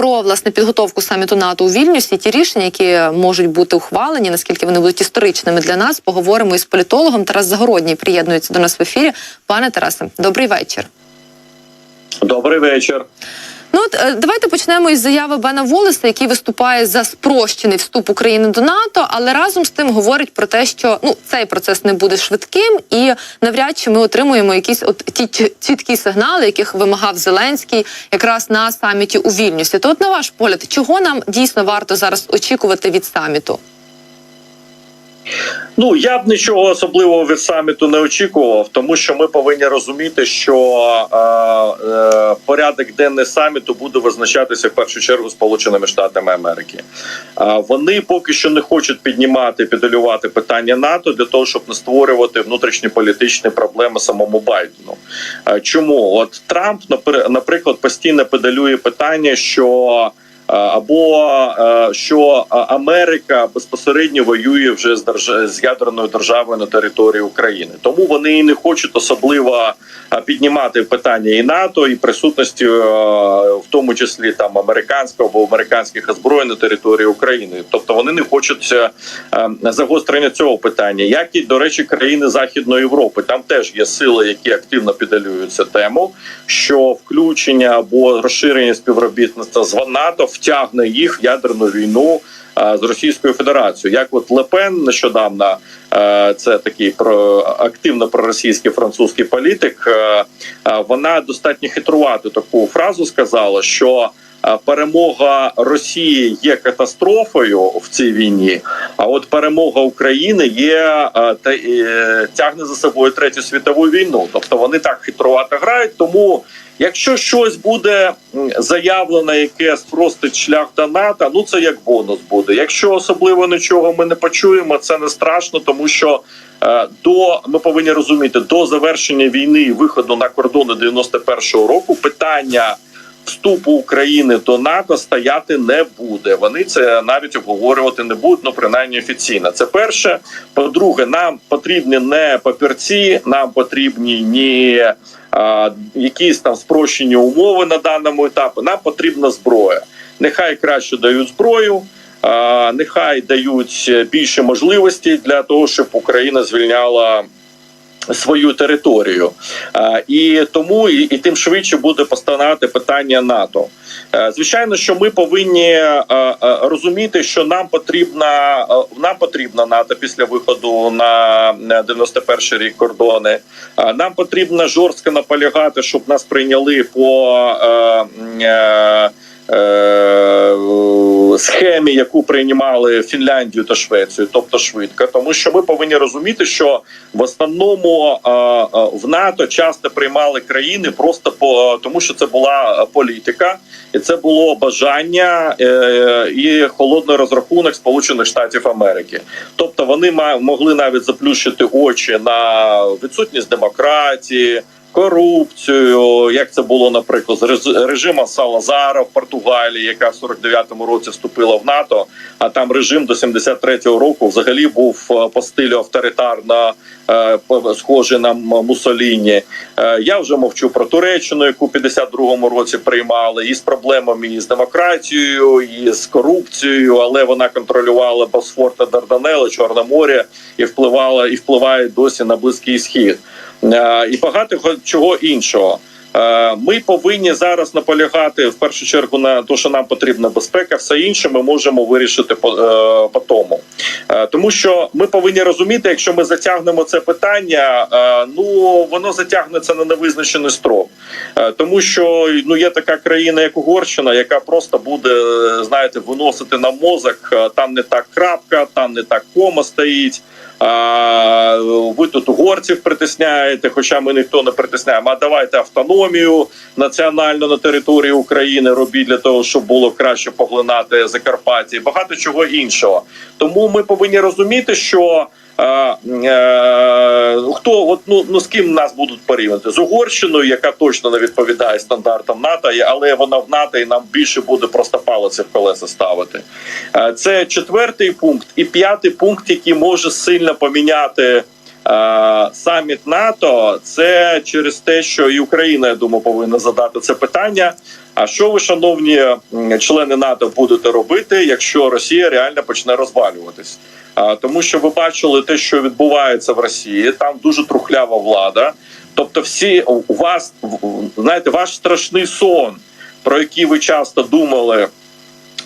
про власне підготовку саміту НАТО у Вільнюсі. Ті рішення, які можуть бути ухвалені, наскільки вони будуть історичними для нас, поговоримо із політологом. Тарас Загородній приєднується до нас в ефірі. Пане Тарасе, добрий вечір. Добрий вечір. Ну от е, давайте почнемо із заяви Бена Волеса, який виступає за спрощений вступ України до НАТО, але разом з тим говорить про те, що ну цей процес не буде швидким, і навряд чи ми отримуємо якісь от ті чі- чіткі сигнали, яких вимагав Зеленський якраз на саміті у Вільнюсі. То, от на ваш погляд, чого нам дійсно варто зараз очікувати від саміту? Ну я б нічого особливого від саміту не очікував, тому що ми повинні розуміти, що е, е, порядок денний саміту буде визначатися в першу чергу Сполученими Штатами Америки. Е, вони поки що не хочуть піднімати, підалювати питання НАТО для того, щоб не створювати внутрішні політичні проблеми самому Байдену. Е, чому от Трамп напри- наприклад постійно педалює питання, що або е, що е, Америка безпосередньо воює вже з держ... з ядерною державою на території України, тому вони і не хочуть особливо е, піднімати питання і НАТО, і присутності, е, в тому числі там американського або американських озброєнь на території України. Тобто вони не хочуть е, е, загострення цього питання, як і до речі, країни Західної Європи. Там теж є сили, які активно підалюють цю тему, що включення або розширення співробітництва з НАТО втягне їх в ядерну війну е, з Російською Федерацією. Як от Лепен нещодавно, е, це такий про активно проросійський французький політик. е, Вона достатньо хитрувати таку фразу сказала, що. Е, Перемога Росії є катастрофою в цій війні. А от перемога України є е, та е, тягне за собою третю світову війну. Тобто вони так хитрувато грають. Тому Якщо щось буде заявлено, яке спростить шлях до НАТО, ну це як бонус буде. Якщо особливо нічого ми не почуємо, це не страшно, тому що до ми повинні розуміти до завершення війни виходу на кордони 91-го року питання. Вступу України до НАТО стояти не буде. Вони це навіть обговорювати не будуть, ну принаймні офіційно. Це перше. По-друге, нам потрібні не папірці, нам потрібні ні а, якісь там спрощені умови на даному етапі. Нам потрібна зброя. Нехай краще дають зброю. Нехай дають більше можливостей для того, щоб Україна звільняла свою територію, Е, і тому і, і тим швидше буде постановати питання НАТО. Е, Звичайно, що ми повинні е, розуміти, що нам потрібна нам потрібна НАТО після виходу на 91 рік кордони. Нам потрібно жорстко наполягати, щоб нас прийняли по. Е, Схемі, яку приймали Фінляндію та Швецію, тобто швидко, тому що ми повинні розуміти, що в основному е, е, в НАТО часто приймали країни просто по тому, що це була політика, і це було бажання і холодний розрахунок Сполучених Штатів Америки. Тобто вони могли навіть заплющити очі на відсутність демократії. Корупцію, як це було, наприклад, з реж- режимом Салазара в Португалії, яка в 49-му році вступила в НАТО. А там режим до 73-го року взагалі був е, по стилю авторитарно е, схожий на М- Муссоліні. Е, Я вже мовчу про Туреччину, яку в 52-му році приймали, і з проблемами і з демократією, і з корупцією, але вона контролювала Босфор та Дарданели, Чорне море і впливала і впливає досі на близький схід. Е, і багато чого іншого. Е, Ми повинні зараз наполягати в першу чергу на те, що нам потрібна безпека. Все інше ми можемо вирішити по, е, тому. Тому що ми повинні розуміти, якщо ми затягнемо це питання, ну воно затягнеться на невизначений строк. Тому що ну є така країна, як Угорщина, яка просто буде знаєте виносити на мозок. Там не так крапка, там не так кома стоїть. А, ви тут угорців притисняєте, хоча ми ніхто не притисняємо. А давайте автономію національну на території України робіть для того, щоб було краще поглинати Закарпаття і багато чого іншого. Тому ми повинні розуміти, що е, е, хто от ну, ну з ким нас будуть порівняти з Угорщиною, яка точно не відповідає стандартам НАТО, але вона в НАТО і нам більше буде просто палиці в колеса ставити. Е, Це четвертий пункт, і п'ятий пункт, який може сильно поміняти. Е, Саміт НАТО це через те, що і Україна, я думаю, повинна задати це питання. А що ви, шановні члени НАТО, будете робити, якщо Росія реально почне розвалюватись? Тому що ви бачили те, що відбувається в Росії, там дуже трухлява влада. Тобто, всі у вас знаєте, ваш страшний сон, про який ви часто думали,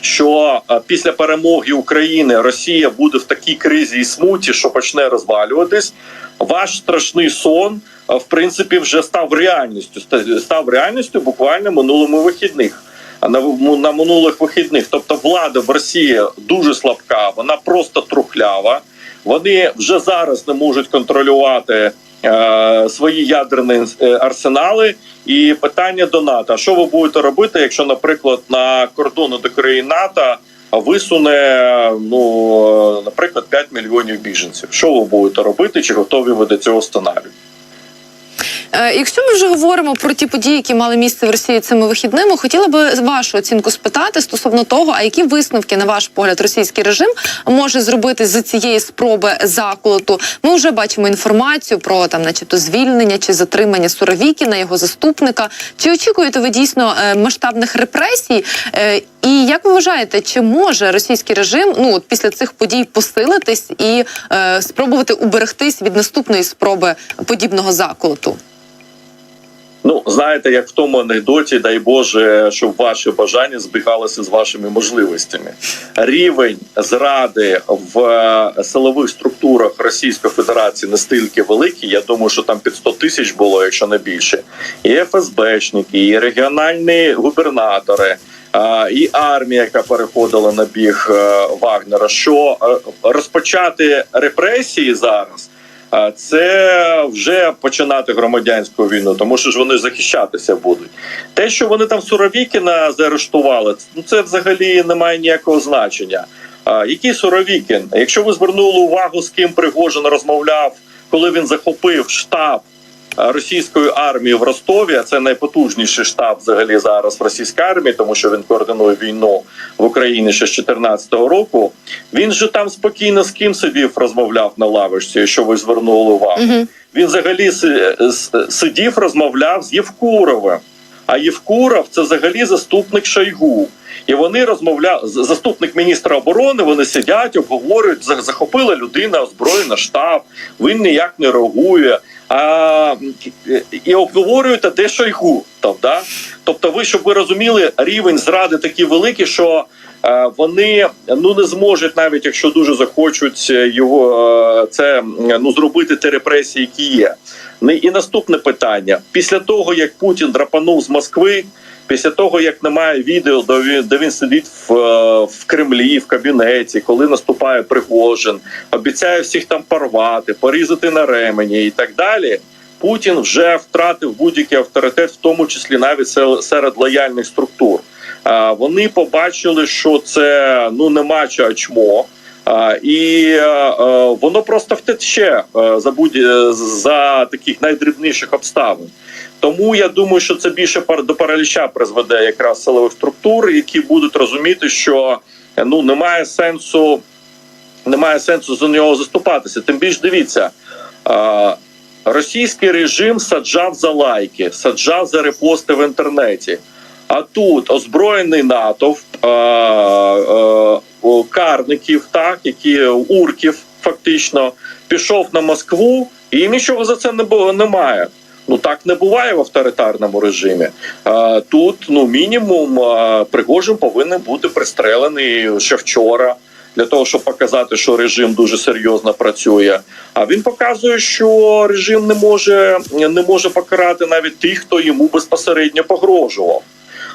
що після перемоги України Росія буде в такій кризі і смуті, що почне розвалюватись. Ваш страшний сон, е, в принципі, вже став реальністю. Став реальністю буквально минулими вихідних. На, на минулих вихідних, тобто влада в Росії дуже слабка, вона просто трухлява. Вони вже зараз не можуть контролювати е, свої ядерні е, арсенали. І питання до НАТО: що ви будете робити, якщо, наприклад, на кордони до країн НАТО висуне ну, наприклад, 5 мільйонів біженців? Що ви будете робити? Чи готові ви до цього сценарію? Е, Якщо ми вже говоримо про ті події, які мали місце в Росії цими вихідними, хотіла би вашу оцінку спитати стосовно того, а які висновки, на ваш погляд, російський режим може зробити з цієї спроби заколоту? Ми вже бачимо інформацію про там, начебто, звільнення чи затримання Суровікіна, його заступника. Чи очікуєте ви дійсно е, масштабних репресій? І як ви вважаєте, чи може російський режим ну от після цих подій посилитись і е, спробувати уберегтись від наступної спроби подібного заколоту? Ну, знаєте, як в тому анекдоті, дай Боже, щоб ваші бажання збігалися з вашими можливостями. Рівень зради в е, силових структурах Російської Федерації настільки великий. Я думаю, що там під 100 тисяч було, якщо не більше. І ФСБшники, і регіональні губернатори. І армія, яка переходила на біг е, Вагнера, що е, розпочати репресії зараз це вже починати громадянську війну, тому що ж вони захищатися будуть. Те, що вони там Суровікіна заарештували, ну це взагалі не має ніякого значення. Який Суровікін? Якщо ви звернули увагу, з ким Пригожин розмовляв, коли він захопив штаб російської армії в Ростові, а це найпотужніший штаб взагалі зараз в російській армії, тому що він координує війну в Україні ще з 2014 року. Він же там спокійно з ким сидів, розмовляв на лавочці, що ви звернули увагу. Угу. Він взагалі сидів, розмовляв з Євкуровим. А Євкуров це взагалі заступник Шойгу. І вони розмовляли заступник міністра оборони. Вони сидять, обговорюють, за- захопила людина, озброєна штаб. Він ніяк не реагує. А, і обговорюєте де Шойгу. Да? Тобто, ви щоб ви розуміли, рівень зради такий великий, що е, вони ну не зможуть, навіть якщо дуже захочуть е, його е, це ну зробити ті репресії, які є. Не- І наступне питання: після того як Путін драпанув з Москви. Після того, як немає відео, де він, де він сидить в, е, в Кремлі, в кабінеті, коли наступає Пригожин, обіцяє всіх там порвати, порізати на ремені і так далі. Путін вже втратив будь-який авторитет, в тому числі навіть се- серед лояльних структур. Вони побачили, що це ну не мача, а. А, і е, е, воно просто втече е, за будь за таких найдрібніших обставин. Тому я думаю, що це більше до параліча призведе якраз силових структур, які будуть розуміти, що ну немає сенсу, немає сенсу за нього заступатися. Тим більш дивіться, російський режим саджав за лайки, саджав за репости в інтернеті. А тут озброєний натовп карників, так які урків фактично пішов на Москву, і нічого за це не було немає. Ну так не буває в авторитарному режимі. Тут ну мінімум Пригожин повинен бути пристрелений ще вчора. Для того щоб показати, що режим дуже серйозно працює. А він показує, що режим не може не може покарати навіть тих, хто йому безпосередньо погрожував.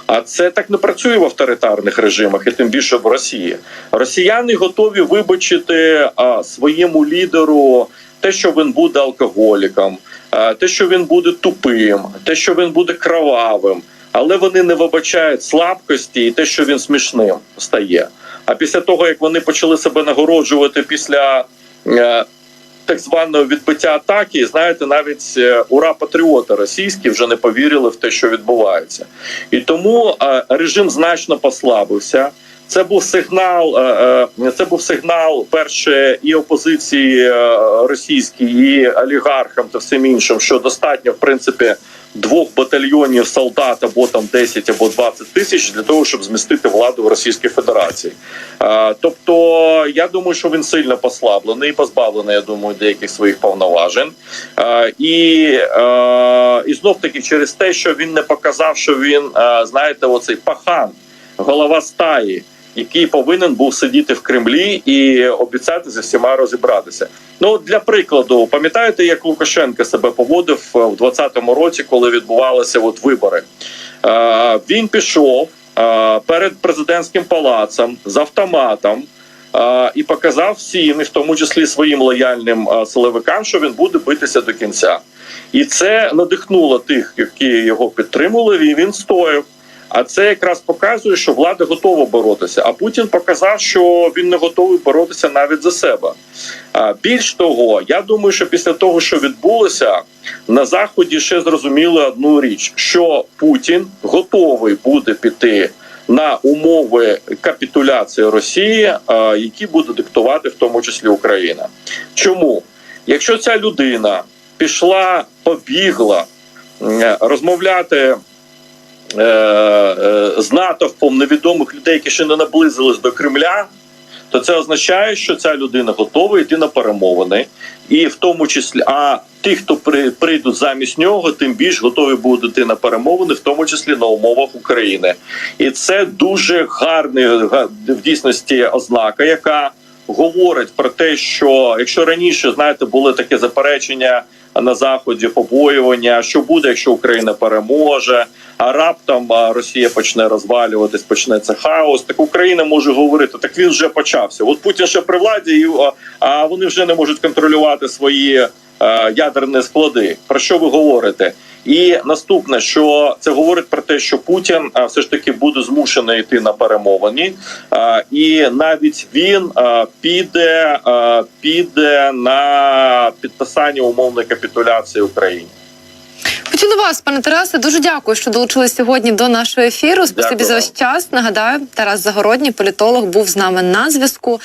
А це так не працює в авторитарних режимах, і тим більше в Росії. Росіяни готові вибачити а, своєму лідеру те, що він буде алкоголіком, те, що він буде тупим, те, що він буде кровавим, але вони не вибачають слабкості і те, що він смішним стає. А після того, як вони почали себе нагороджувати після е, так званого відбиття атаки, знаєте, навіть е, ура патріоти російські вже не повірили в те, що відбувається, і тому е, режим значно послабився. Це був сигнал. е, е, Це був сигнал перше і опозиції е, російській, і олігархам та всім іншим, що достатньо в принципі двох батальйонів солдат або там 10 або 20 тисяч для того, щоб змістити владу в Російській Федерації. Тобто, я думаю, що він сильно послаблений, позбавлений, я думаю, деяких своїх повноважень. І, і знов таки через те, що він не показав, що він знаєте, оцей пахан, голова стаї. Який повинен був сидіти в Кремлі і обіцяти зі всіма розібратися. Ну для прикладу, пам'ятаєте, як Лукашенко себе поводив е, в 2020 році, коли відбувалися от вибори? Е, він пішов е, перед президентським палацом з автоматом е, і показав всім, і в тому числі своїм лояльним е, силовикам, що він буде битися до кінця. І це надихнуло тих, які його підтримували, і він стояв. А це якраз показує, що влада готова боротися. А Путін показав, що він не готовий боротися навіть за себе. Більш того, я думаю, що після того, що відбулося, на заході ще зрозуміли одну річ: що Путін готовий буде піти на умови капітуляції Росії, які буде диктувати в тому числі Україна. Чому? Якщо ця людина пішла, побігла розмовляти з натовпом невідомих людей, які ще не наблизились до Кремля, то це означає, що ця людина готова йти на перемовини, і в тому числі, а ті, хто при, прийдуть замість нього, тим більш готові будуть йти на перемовини, в тому числі на умовах України. І це дуже гарний га- в дійсності ознака, яка говорить про те, що якщо раніше знаєте були таке заперечення на заході, побоювання, що буде, якщо Україна переможе, а раптом Росія почне розвалюватись, почнеться хаос. Так Україна може говорити, так він вже почався. От Путін ще при владі, а, вони вже не можуть контролювати свої ядерні склади. Про що ви говорите? І наступне, що це говорить про те, що Путін все ж таки буде змушений йти на перемовини, і навіть він піде, піде на підписання умовної капітуляції Україні. Почули вас, пане Тарасе. Дуже дякую, що долучились сьогодні до нашого ефіру. Спасибі Дякую за ваш час. Нагадаю, Тарас Загородній, політолог, був з нами на зв'язку.